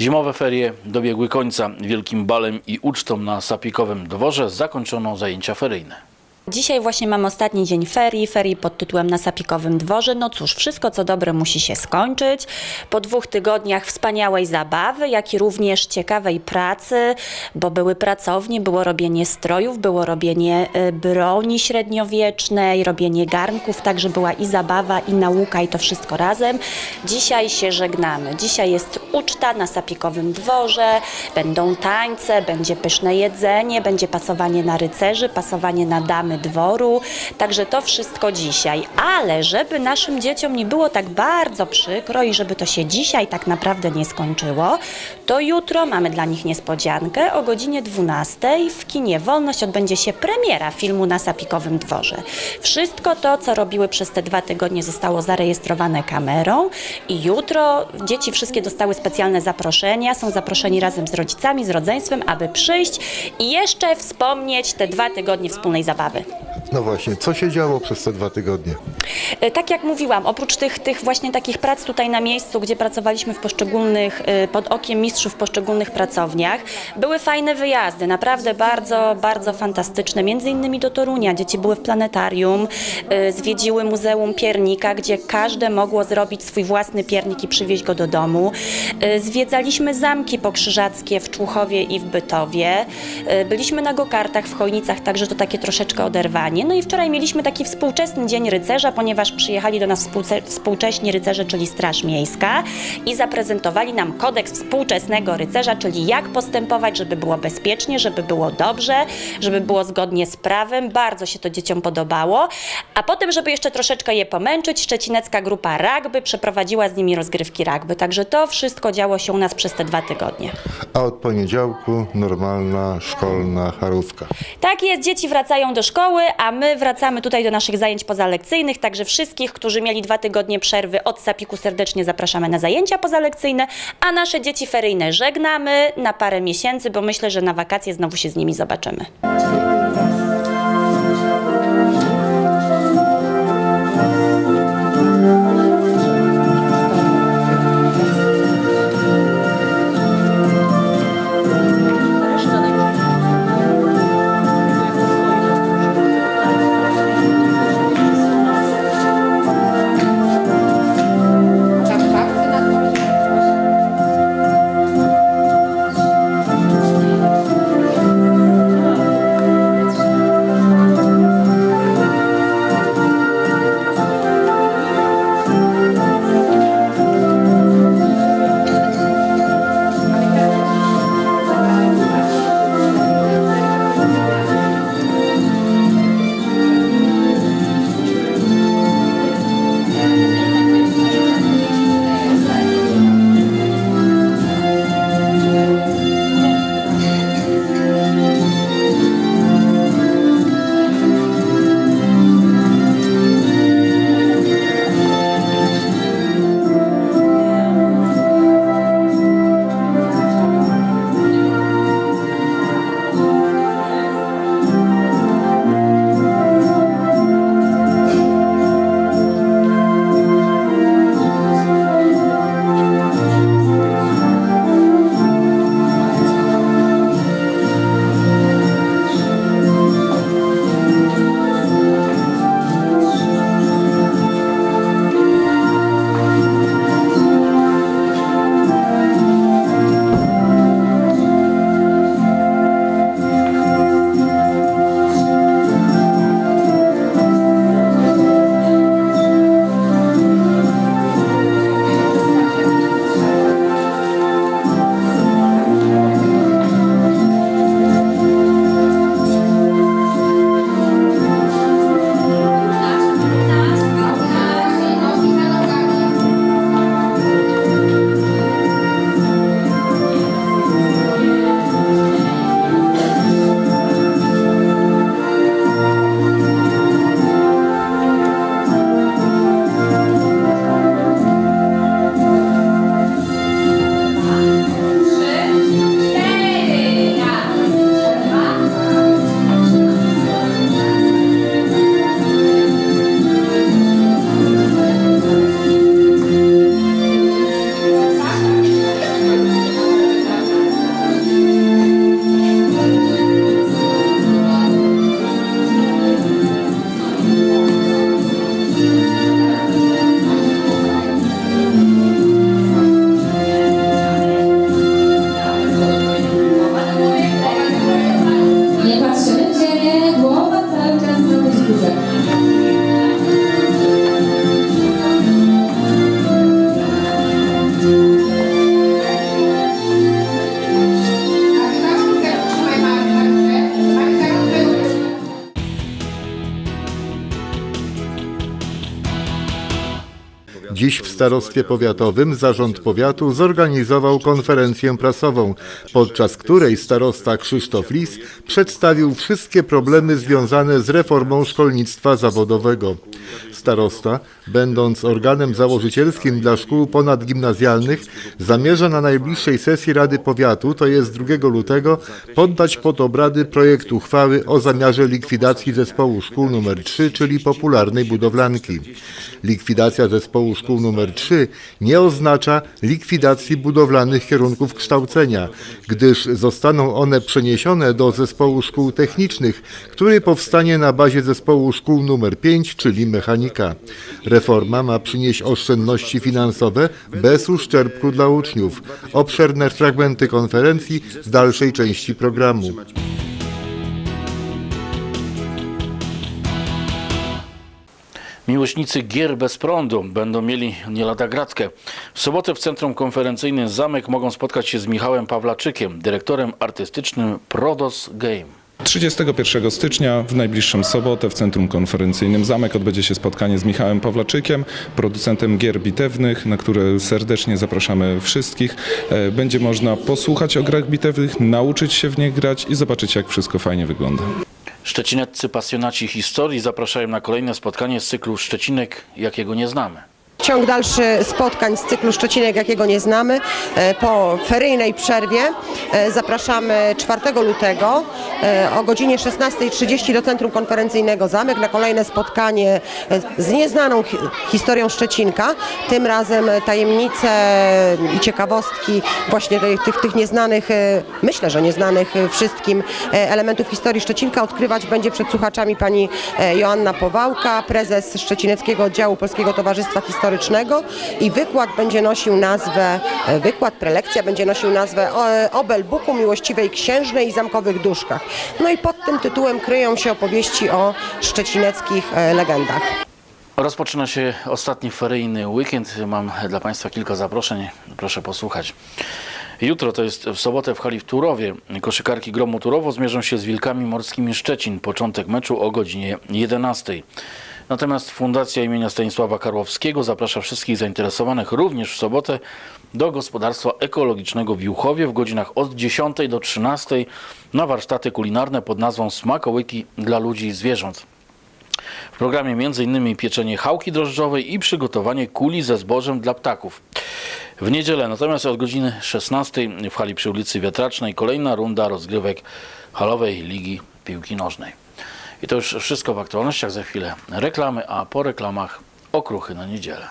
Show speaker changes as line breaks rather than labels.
Zimowe ferie dobiegły końca. Wielkim balem i ucztą na Sapikowym dworze zakończono zajęcia feryjne.
Dzisiaj właśnie mamy ostatni dzień ferii, ferii pod tytułem Na Sapikowym Dworze. No cóż, wszystko co dobre musi się skończyć. Po dwóch tygodniach wspaniałej zabawy, jak i również ciekawej pracy, bo były pracownie, było robienie strojów, było robienie y, broni średniowiecznej, robienie garnków, także była i zabawa, i nauka, i to wszystko razem. Dzisiaj się żegnamy. Dzisiaj jest uczta na Sapikowym Dworze, będą tańce, będzie pyszne jedzenie, będzie pasowanie na rycerzy, pasowanie na damy dworu, także to wszystko dzisiaj. Ale żeby naszym dzieciom nie było tak bardzo przykro i żeby to się dzisiaj tak naprawdę nie skończyło, to jutro mamy dla nich niespodziankę. O godzinie 12 w kinie Wolność odbędzie się premiera filmu na Sapikowym Dworze. Wszystko to, co robiły przez te dwa tygodnie zostało zarejestrowane kamerą i jutro dzieci wszystkie dostały specjalne zaproszenia, są zaproszeni razem z rodzicami, z rodzeństwem, aby przyjść i jeszcze wspomnieć te dwa tygodnie wspólnej zabawy.
No właśnie, co się działo przez te dwa tygodnie?
E, Tak jak mówiłam, oprócz tych, tych właśnie takich prac tutaj na miejscu, gdzie pracowaliśmy w poszczególnych, e, pod okiem mistrzów w poszczególnych pracowniach, były fajne wyjazdy, naprawdę bardzo, bardzo fantastyczne. Między innymi do Torunia. Dzieci były w planetarium, e, zwiedziły Muzeum Piernika, gdzie każde mogło zrobić swój własny piernik i przywieźć go do domu. Zwiedzaliśmy zamki pokrzyżackie w Człuchowie i w Bytowie. Byliśmy na gokartach w Chojnicach, także to takie troszeczkę oderwanie. No i wczoraj mieliśmy taki współczesny Dzień Rycerza, ponieważ przyjechali do nas współcześni rycerze, czyli Straż Miejska i zaprezentowali nam kodeks współczesnego rycerza, czyli jak postępować, żeby było bezpiecznie, żeby było dobrze, żeby było zgodnie z prawem. Bardzo się to dzieciom podobało. A potem, żeby jeszcze troszeczkę je pomęczyć, szczecinecka grupa rugby przeprowadziła z nimi rozgrywki rugby. Także to wszystko działo się u nas przez te dwa tygodnie.
A od poniedziałku normalna szkolna charówka.
Tak jest, dzieci wracają do szkoły, a my wracamy tutaj do naszych zajęć pozalekcyjnych, także wszystkich, którzy mieli dwa tygodnie przerwy od Sapiku serdecznie zapraszamy na zajęcia pozalekcyjne, a nasze dzieci feryjne żegnamy na parę miesięcy, bo myślę, że na wakacje znowu się z nimi zobaczymy.
Dziś w starostwie powiatowym zarząd powiatu zorganizował konferencję prasową, podczas której starosta Krzysztof Lis przedstawił wszystkie problemy związane z reformą szkolnictwa zawodowego. Starosta, będąc organem założycielskim dla szkół ponadgimnazjalnych, zamierza na najbliższej sesji Rady Powiatu, to jest 2 lutego, poddać pod obrady projekt uchwały o zamiarze likwidacji zespołu szkół nr 3, czyli popularnej budowlanki. Likwidacja zespołu szkół nr 3 nie oznacza likwidacji budowlanych kierunków kształcenia, gdyż zostaną one przeniesione do zespołu szkół technicznych, który powstanie na bazie zespołu szkół nr 5, czyli mechanika. Reforma ma przynieść oszczędności finansowe bez uszczerbku dla uczniów. Obszerne fragmenty konferencji z dalszej części programu.
Miłośnicy gier bez prądu będą mieli nie lada gratkę. W sobotę w Centrum Konferencyjnym Zamek mogą spotkać się z Michałem Pawlaczykiem, dyrektorem artystycznym Prodos Game.
31 stycznia w najbliższą sobotę w Centrum Konferencyjnym Zamek odbędzie się spotkanie z Michałem Pawlaczykiem, producentem gier bitewnych, na które serdecznie zapraszamy wszystkich. E, Będzie można posłuchać o grach bitewnych, nauczyć się w nie grać i zobaczyć jak wszystko fajnie wygląda.
Szczecineccy pasjonaci historii zapraszają na kolejne spotkanie z cyklu Szczecinek, jakiego nie znamy.
Ciąg dalszy spotkań z cyklu Szczecinek, jakiego nie znamy. E, Po feryjnej przerwie e, zapraszamy 4 lutego o godzinie 16.30 do Centrum Konferencyjnego Zamek na kolejne spotkanie e, z nieznaną hi- historią Szczecinka. Tym razem tajemnice i ciekawostki właśnie tych, tych, nieznanych, e, myślę, że nieznanych e, wszystkim e, elementów historii Szczecinka odkrywać będzie przed słuchaczami pani e, Joanna Powałka, prezes Szczecineckiego Oddziału Polskiego Towarzystwa Historycznego i wykład będzie nosił nazwę, e, wykład, prelekcja będzie nosił nazwę Obel Buku Miłościwej Księżnej i Zamkowych Duszkach. No i pod tym tytułem kryją się opowieści o szczecineckich e, legendach.
Rozpoczyna się ostatni feryjny weekend. Mam dla Państwa kilka zaproszeń. Proszę posłuchać. Jutro, to jest w sobotę w hali w Turowie, koszykarki Gromu Turowo zmierzą się z Wilkami Morskimi Szczecin. Początek meczu o godzinie 11. Natomiast Fundacja imienia Stanisława Karłowskiego zaprasza wszystkich zainteresowanych również w sobotę do gospodarstwa ekologicznego w Juchowie w godzinach od 10 do 13 na warsztaty kulinarne pod nazwą Smakołyki dla ludzi i zwierząt. W programie m.in. pieczenie chałki drożdżowej i przygotowanie kuli ze zbożem dla ptaków. W niedzielę natomiast od godziny 16 w hali przy ulicy Wiatracznej kolejna runda rozgrywek halowej Ligi Piłki Nożnej. I to już wszystko w aktualnościach. Za chwilę reklamy, a po reklamach okruchy na niedzielę.